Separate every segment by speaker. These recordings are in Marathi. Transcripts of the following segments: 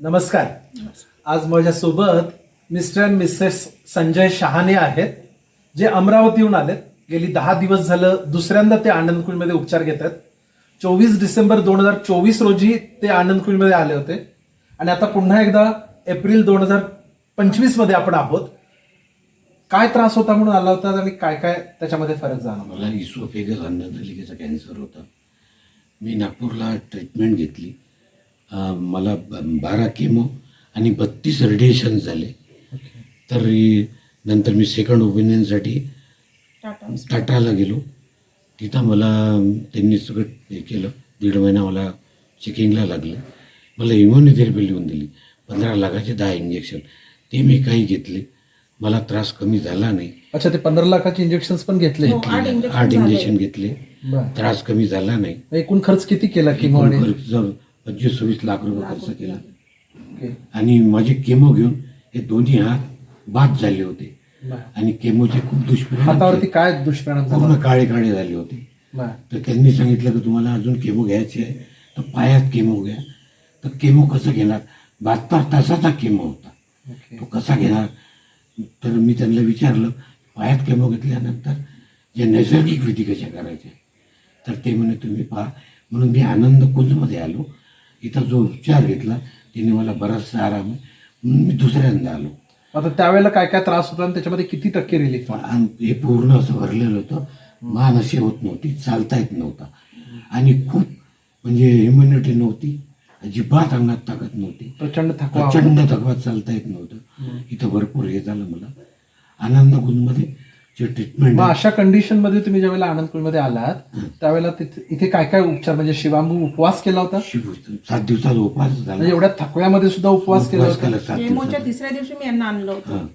Speaker 1: नमस्कार. आज माझ्यासोबत mister and Mrs Sanjay Shahane आहेत जे अमरावतीहून आलेत. गेली दहा दिवस झालं दुसऱ्यांदा ते आनंदकुळमध्ये उपचार घेत आहेत. चोवीस डिसेंबर दोन हजार चोवीस रोजी ते आनंदकुळमध्ये आले होते. आणि आता पुन्हा एकदा एप्रिल दोन हजार पंचवीसमध्ये आपण आहोत. काय त्रास होता म्हणून आला होता आणि काय काय त्याच्यामध्ये फरक जाणवला?
Speaker 2: मला इसोफेगस अन्ननलिकेचा कॅन्सर होता. मी नागपूरला ट्रीटमेंट घेतली. मला बारा केमो आणि बत्तीस रेडिएशन झाले. तरी नंतर मी सेकंड ओपिनियनसाठी टाटाला गेलो. तिथं मला त्यांनी सगळं हे केलं. दीड महिना मला चेकिंगला लागलं. मला इम्युनिथेरपी लिहून दिली. पंधरा लाखाचे दहा इंजेक्शन ते मी काही घेतले. मला त्रास कमी झाला नाही
Speaker 1: अच्छा ते पंधरा लाखाचे इंजेक्शन पण घेतले
Speaker 3: हो, आठ injection
Speaker 2: आठ
Speaker 3: झाले.
Speaker 2: इंजेक्शन घेतले
Speaker 1: बरं.
Speaker 2: त्रास कमी झाला नाही
Speaker 1: एकूण खर्च किती केला किमो
Speaker 2: एकूण खर्च पंचवीस सव्वीस लाख रुपये खर्च केला
Speaker 1: ओके.
Speaker 2: आणि माझे केमो घेऊन हे दोन्ही हात बाद झाले होते. आणि केमोचे खूप दुष्परिणाम
Speaker 1: हातावरती
Speaker 2: झाले.
Speaker 1: काय दुष्परिणाम झाला
Speaker 2: पूर्ण काळे काळे झाले होते
Speaker 1: बरं.
Speaker 2: तर त्यांनी सांगितलं की तुम्हाला अजून केमो घ्यायचे आहे तर पायात केमो घ्या तर केमो कसं घेणार बहात्तर तासाचा केमो होता
Speaker 1: ओके.
Speaker 2: तो कसा घेणार तर मी त्यांना विचारलं पायात केमो घेतल्यानंतर जे नैसर्गिक विधी कशा करायच्या? तर ते म्हणे तुम्ही पहा. म्हणून मी आनंद कुंजमध्ये आलो. इथं जो उपचार घेतला त्याने मला बराचसा आराम म्हणून मी दुसऱ्यांदा आलो.
Speaker 1: आता त्यावेळेला काय काय त्रास होता आणि त्याच्यामध्ये किती टक्के रिलीफ
Speaker 2: हे पूर्ण असं भरलेलं होतं. मान अशी होत नव्हती चालता येत नव्हता. आणि खूप म्हणजे इम्युनिटी नव्हती. अजिबात अंगात ताकद नव्हती.
Speaker 1: प्रचंड थकवा
Speaker 2: प्रचंड थकवा चालता येत नव्हतं. इथं भरपूर हे झालं मला. आनंदमध्ये जे ट्रीटमेंट
Speaker 1: मग अशा कंडिशनमध्ये तुम्ही ज्यावेळेला आनंदपूरमध्ये आलात त्यावेळेला इथे काय काय उपचार? म्हणजे शिवांबू उपवास केला होता?
Speaker 2: सात दिवसाचा उपवास झाला.
Speaker 1: म्हणजे एवढ्या थकव्यामध्ये सुद्धा उपवास केला होता?
Speaker 3: केमोच्या तिसऱ्या दिवशी मी यांना आणलं होतं.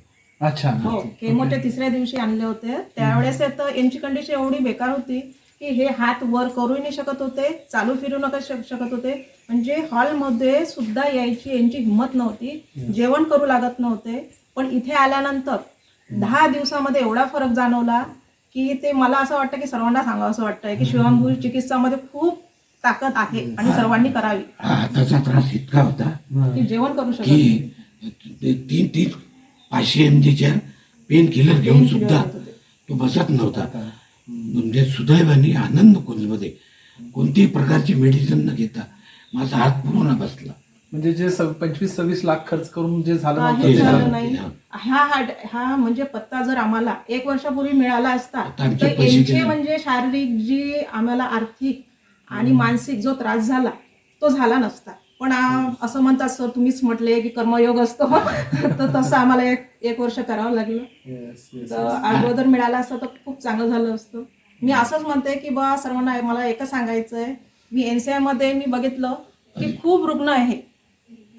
Speaker 1: अच्छा.
Speaker 3: हो केमोच्या तिसऱ्या दिवशी आणले होते. त्यावेळेस तर यांची कंडिशन एवढी बेकार होती की हे हात वर करू नाही शकत होते चालू फिरू नका शक- शकत होते. म्हणजे हॉलमध्ये सुद्धा यायची यांची हिंमत नव्हती. जेवण करू लागत नव्हते. पण इथे आल्यानंतर दहा दिवसामध्ये एवढा फरक जाणवला की ते मला असं वाटतं की सर्वांना सांगावं असं वाटतंय की शिवांभू चिकित्सामध्ये खूप ताकद आहे आणि सर्वांनी करावी.
Speaker 2: हाताचा त्रास इतका होता.
Speaker 3: की जेवण करू शकत
Speaker 2: तीन तीन पाचशे एम जीच्या पेन किलर घेऊन सुद्धा तो बसत नव्हता. म्हणजे सुदैवाने आनंद कुंजमध्ये कोणत्याही प्रकारची मेडिसिन न घेता माझा हात पूर्ण बसला
Speaker 1: म्हणजे जे पंचवीस सव्वीस लाख खर्च करून जे झालं
Speaker 3: काही झालं. नाही
Speaker 2: हा.
Speaker 3: हा म्हणजे पत्ता जर आम्हाला एक वर्षापूर्वी मिळाला असता
Speaker 2: आता आमचे
Speaker 3: तर
Speaker 2: पैसे
Speaker 3: यांचे
Speaker 2: गेले.
Speaker 3: म्हणजे शारीरिक जी आम्हाला आर्थिक आणि मानसिक जो त्रास झाला तो झाला नसता पण असं म्हणतात सर तुम्हीच म्हटले की कर्मयोग असतो. तर तसं आम्हाला एक एक वर्ष करावं लागलं. तर अगोदर मिळाला असतं तर खूप चांगलं झालं असतं. मी असंच म्हणते की बा सर्वांना मला एकच सांगायचं आहे मी एन सी आयमध्ये मी बघितलं की खूप रुग्ण आहे.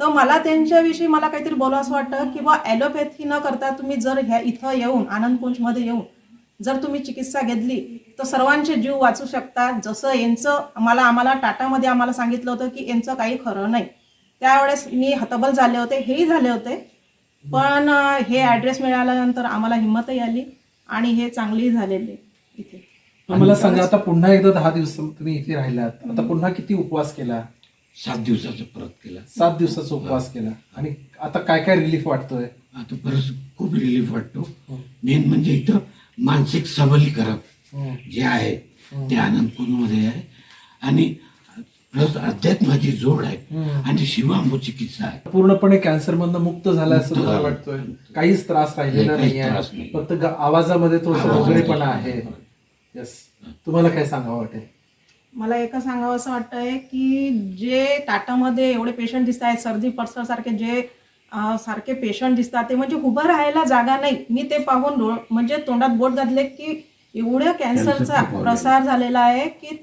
Speaker 3: तर मला त्यांच्याविषयी मला काहीतरी बोलावं वाटतं की बा ॲलोपॅथी न करता तुम्ही जर ह्या इथं येऊन आनंद कुंजमध्ये येऊन जर तुम्ही चिकित्सा घेतली तर सर्वांचे जीव वाचू शकतात. जसं यांचं मला आम्हाला टाटामध्ये आम्हाला सांगितलं होतं की यांचं काही खरं नाही. त्यावेळेस मी हतबल झाले होते हेही झाले होते. पण हे ॲड्रेस मिळाल्यानंतर आम्हाला हिंमतही आली आणि हे चांगलेही झालेले इथे.
Speaker 1: मला सांगा आता पुन्हा एकदा दहा दिवस तुम्ही इथे राहिलात. आता पुन्हा किती उपवास केला?
Speaker 2: सात दिवसाचा परत केला.
Speaker 1: सात दिवसाचा उपवास केला. आणि आता काय काय रिलीफ वाटतोय?
Speaker 2: आता परत खूप रिलीफ वाटतो. मेन म्हणजे इथं मानसिक सबलीकरण जे आहे ते आनंदमध्ये आहे. आणि प्लस अध्यात्माची जोड आहे. आणि शिवांबू चिकित्सा आहे.
Speaker 1: पूर्णपणे कॅन्सर मधनं मुक्त झाला असं
Speaker 2: मुक्त
Speaker 1: मला. वाटतोय. काहीच त्रास राहिलेला
Speaker 2: नाही,
Speaker 1: नाही
Speaker 2: काहीच त्रास
Speaker 1: आहे
Speaker 2: नाही.
Speaker 1: फक्त ग- आवाजामध्ये थोडस
Speaker 2: आवाजामध्ये
Speaker 1: वेगळेपणा आहे. येस तुम्हाला काय सांगावं वाटेल?
Speaker 3: मला एकच सांगावं असं वाटतंय की जे टाटामध्ये एवढे पेशंट दिसत आहेत सर्दी पडसर सारखे जे अं, सारखे पेशंट दिसतात ते म्हणजे उभं राहायला जागा नाही. मी ते पाहून डोळ म्हणजे तोंडात बोट घातले की एवढ्या कॅन्सरचा. प्रसार झालेला आहे की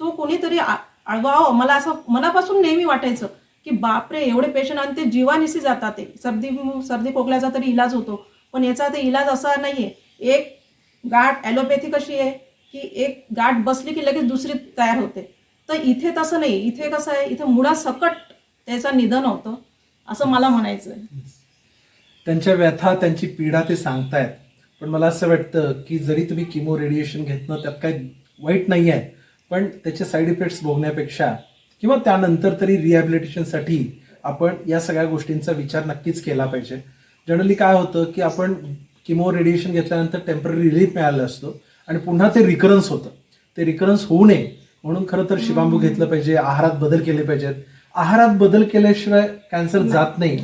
Speaker 3: तो कोणीतरी अळवावं मला असं मनापासून नेहमी वाटायचं की बापरे एवढे पेशंट आणि ते जीवानिशी जातात ते. सर्दी सर्दी खोकल्याचा तरी इलाज होतो. पण याचा ते इलाज असा नाहीये. एक गाठ ॲलोपॅथी कशी आहे की एक गाठ बसली की लगेच दुसरी तयार होते. तर इथे तसं नाही. इथे कसं आहे? इथे मुळासकट त्याचं निधन होतं. असं मला म्हणायचं आहे
Speaker 1: त्यांच्या व्यथा त्यांची पीडा ते सांगतायत. पण मला असं वाटतं की जरी तुम्ही किमो रेडिएशन घेतलं त्यात काही वाईट नाही आहे पण त्याचे साईड इफेक्ट्स भोगण्यापेक्षा किंवा त्यानंतर तरी रिहॅबिलिटेशनसाठी आपण या सगळ्या गोष्टींचा विचार नक्कीच केला पाहिजे. जनरली काय होतं की आपण किमो रेडिएशन घेतल्यानंतर टेंपररी रिलीफ मिळाला असतो आणि पुन्हा ते रिकरन्स होतं. ते रिकरन्स होऊ नये. म्हणून खरं तर शिबांबू घेतलं पाहिजे आहारात बदल केले पाहिजेत. आहारात बदल केल्याशिवाय कॅन्सर जात नाही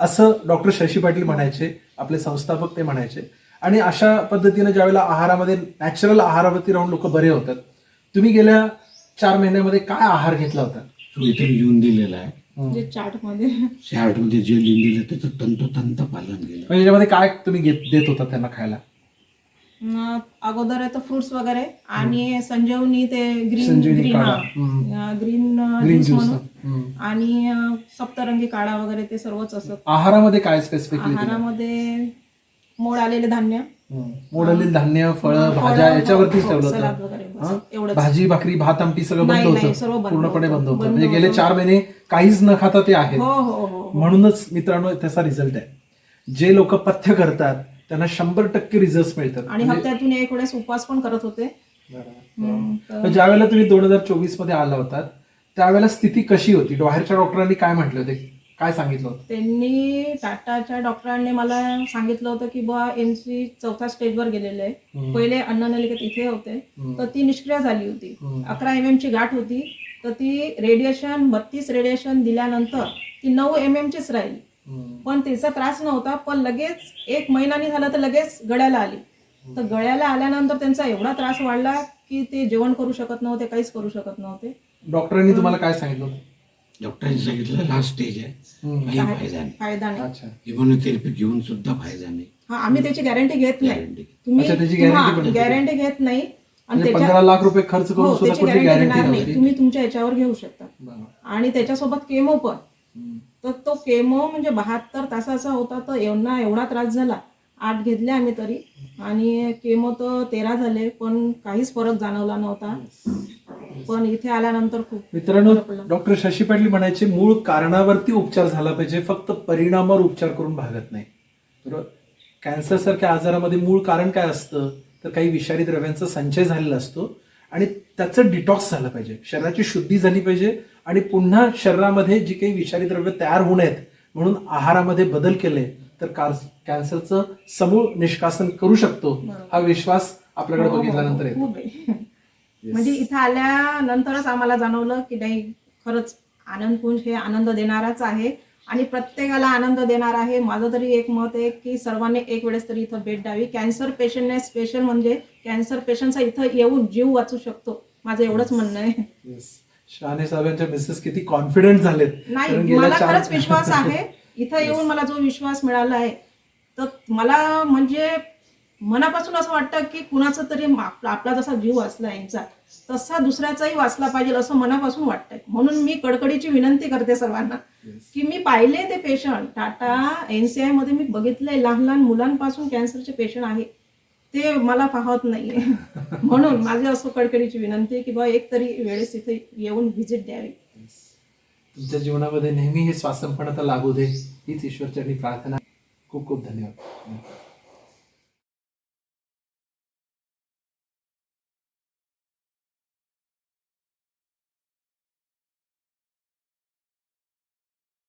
Speaker 1: असं डॉक्टर शशी पाटील म्हणायचे आपले संस्थापक ते म्हणायचे. आणि अशा पद्धतीनं ज्यावेळेला आहारामध्ये नॅचरल आहारावरती राहून लोक बरे होतात तुम्ही गेल्या चार महिन्यामध्ये काय आहार घेतला होता?
Speaker 2: तो इथे लिहून दिलेला आहे.
Speaker 3: चार्टमध्ये
Speaker 2: चार्टमध्ये जे लिहून दिलं त्याचं तंतोतंत पालन केलं.
Speaker 1: म्हणजे याच्यामध्ये काय तुम्ही घेत देत होता त्यांना खायला?
Speaker 3: अं, अगोदर आहे तर फ्रुट्स वगैरे आणि संजीवनी ते ग्रीन
Speaker 1: संजीवनी
Speaker 3: ग्रीन
Speaker 1: काढा.
Speaker 3: हा.
Speaker 1: हम्म.
Speaker 3: अं, ग्रीन ज्यूस आणि अं, सप्तरंगी काढा वगैरे ते सर्वच असत
Speaker 1: आहारामध्ये काय स्पेसिफिकली
Speaker 3: आहारामध्ये मोड आलेले धान्य.
Speaker 1: मोडलेली धान्य फळं भाज्या याच्यावरतीच
Speaker 3: हो,
Speaker 1: ठेवलं होतं. हं? भाजी भाकरी भात आमटी सगळं बंद होतं. पूर्णपणे. बंद होतं. म्हणजे गेले. चार महिने काहीच न खाता ते आहेत.
Speaker 3: हो हो हो हो.
Speaker 1: म्हणूनच मित्रांनो त्याचा रिझल्ट आहे. जे लोक पथ्य करतात त्यांना शंभर टक्के रिझल्ट मिळतात.
Speaker 3: आणि
Speaker 1: म्हणजे-
Speaker 3: हप्त्यातून एक वेळेस उपवास पण करत होते.
Speaker 1: ज्या वेळेला तुम्ही दोन हजार चोवीसमध्ये आला होता त्यावेळेला स्थिती कशी होती? बाहेरच्या डॉक्टरांनी काय म्हटले होते? काय सांगितलं होतं?
Speaker 3: त्यांनी टाटाच्या डॉक्टरांनी मला सांगितलं होतं की बुवा एनसी चौथ्या स्टेजवर गेलेले आहे. पहिले अन्ननलिकेत इथे होते. तर ती निष्क्रिय झाली होती. अकरा एम एम ची गाठ होती. तर ती रेडिएशन बत्तीस रेडिएशन दिल्यानंतर ती नऊ एम एम चीच राहिली. पण त्याचा त्रास नव्हता पण लगेच एक महिन्यानी झाला तर लगेच गळ्याला आली. तर गळ्याला आल्यानंतर त्यांचा एवढा त्रास वाढला की ते जेवण करू शकत नव्हते काहीच करू शकत नव्हते.
Speaker 1: डॉक्टरांनी तुम्हाला काय सांगितलं
Speaker 2: डॉक्टरांनी सांगितलं लास्ट स्टेज आहे. काही फायदा नाही.
Speaker 3: फायदा नाही.
Speaker 1: अच्छा.
Speaker 2: इम्युनोथेरपी घेऊन सुद्धा फायदा नाही.
Speaker 3: हा आम्ही त्याची गॅरंटी घेत नाही.
Speaker 2: Guarantee.
Speaker 3: तुम्ही
Speaker 1: अच्छा, त्याची guarantee पण
Speaker 3: हा,
Speaker 1: नसते.
Speaker 3: गॅरंटी घेत नाही. आणि
Speaker 1: म्हणजे
Speaker 3: त्याच्या
Speaker 1: पंधरा लाख रुपये खर्च करून
Speaker 3: हो
Speaker 1: सुद्धा
Speaker 3: त्याची
Speaker 1: कुठली
Speaker 3: गॅरंटी
Speaker 1: गॅरंटी
Speaker 3: देणार नाही.
Speaker 1: नव्हती?
Speaker 3: तुम्ही तुमच्या याच्यावर घेऊ शकता. आणि त्याच्यासोबत केमो पण. तर तो केमो म्हणजे बहात्तर तासाचा होता तर एवढा एवढा त्रास झाला. आठ घेतले आम्ही तरी. आणि केमो तर तेरा झाले पण काहीच फरक जाणवला नव्हता. पण इथे आल्यानंतर खूप
Speaker 1: मित्रांनो. डॉक्टर शशी पाटील म्हणायचे मूळ कारणावरती उपचार झाला पाहिजे फक्त परिणामावर उपचार करून भागत नाही. कॅन्सर सारख्या आजारामध्ये मूळ कारण काय असतं? तर काही विषारी द्रव्यांचा संचय झालेला असतो आणि त्याचं डिटॉक्स झालं पाहिजे. शरीराची शुद्धी झाली पाहिजे आणि पुन्हा शरीरामध्ये जी काही विषारी द्रव्य तयार होऊ नयेत म्हणून आहारामध्ये बदल केले तर कॅन्सरचं समूळ निष्कासन करू शकतो. हा विश्वास आपल्याकडे
Speaker 3: हो, हो,
Speaker 1: बघितल्यानंतर
Speaker 3: हो,
Speaker 1: येतो.
Speaker 3: खूप आहे. म्हणजे इथं आल्यानंतरच आम्हाला जाणवलं की नाही खरंच आनंदपुंज हे आनंद देणाराच आहे. आणि प्रत्येकाला आनंद देणार आहे. माझं तरी एक मत आहे की सर्वांनी एक वेळेस तरी इथं भेट द्यावी. कॅन्सर पेशंटने स्पेशल म्हणजे कॅन्सर पेशंटचा इथं येऊन जीव वाचू शकतो. माझं एवढंच म्हणणं आहे.
Speaker 1: शहाणे साहेबांच्या मिसेस किती कॉन्फिडंट झालेत.
Speaker 3: नाही मला खरंच विश्वास आहे. इथं येऊन मला जो विश्वास मिळाला आहे तर मला म्हणजे मनापासून असं वाटतं की कुणाचा तरी आपला जसा जीव वाचला यांचा तसा दुसऱ्याचाही वाचला पाहिजे असं मनापासून वाटतंय. म्हणून मी कडकडीची विनंती करते सर्वांना की मी पाहिले ते पेशंट टाटा एनसीआयमध्ये मी बघितलंय लहान लहान मुलांपासून कॅन्सरचे पेशंट आहे. ते मला पाहत नाहीये. म्हणून माझी असं कडकडीची विनंती आहे की बा एक तरी वेळेस इथे येऊन व्हिजिट द्यावी.
Speaker 1: तुमच्या जीवनामध्ये नेहमी हे स्वासनपणता लागू दे हीच ईश्वरचरणी प्रार्थना. खूप खूप धन्यवाद.